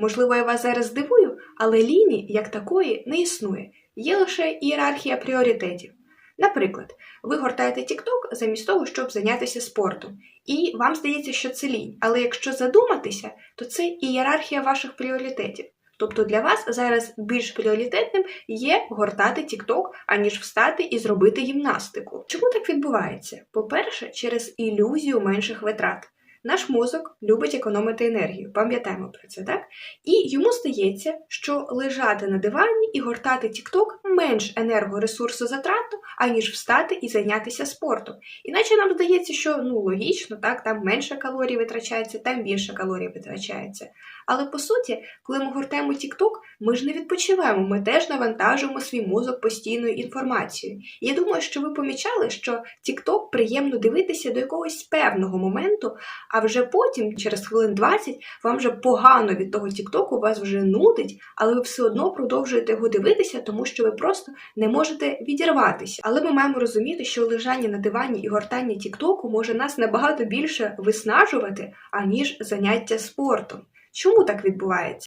Можливо, я вас зараз здивую, але лінії як такої не існує. Є лише ієрархія пріоритетів. Наприклад, ви гортаєте TikTok замість того, щоб зайнятися спортом, і вам здається, що це лінь. Але якщо задуматися, то це ієрархія ваших пріоритетів. Тобто для вас зараз більш пріоритетним є гортати TikTok, аніж встати і зробити гімнастику. Чому так відбувається? По-перше, через ілюзію менших витрат. Наш мозок любить економити енергію, пам'ятаємо про це, так? І йому здається, що лежати на дивані і гортати TikTok менш енергоресурсу затратно, аніж встати і зайнятися спортом. Іначе нам здається, що ну логічно, так, там менше калорій витрачається, там більше калорій витрачається. Але по суті, коли ми гортаємо TikTok, ми ж не відпочиваємо, ми теж навантажуємо свій мозок постійною інформацією. Я думаю, що ви помічали, що TikTok приємно дивитися до якогось певного моменту, а вже потім, через хвилин 20, вам вже погано від того Тіктоку, вас вже нудить, але ви все одно продовжуєте його дивитися, тому що ви просто не можете відірватися. Але ми маємо розуміти, що лежання на дивані і гортання Тіктоку може нас набагато більше виснажувати, аніж заняття спортом. Чому так відбувається?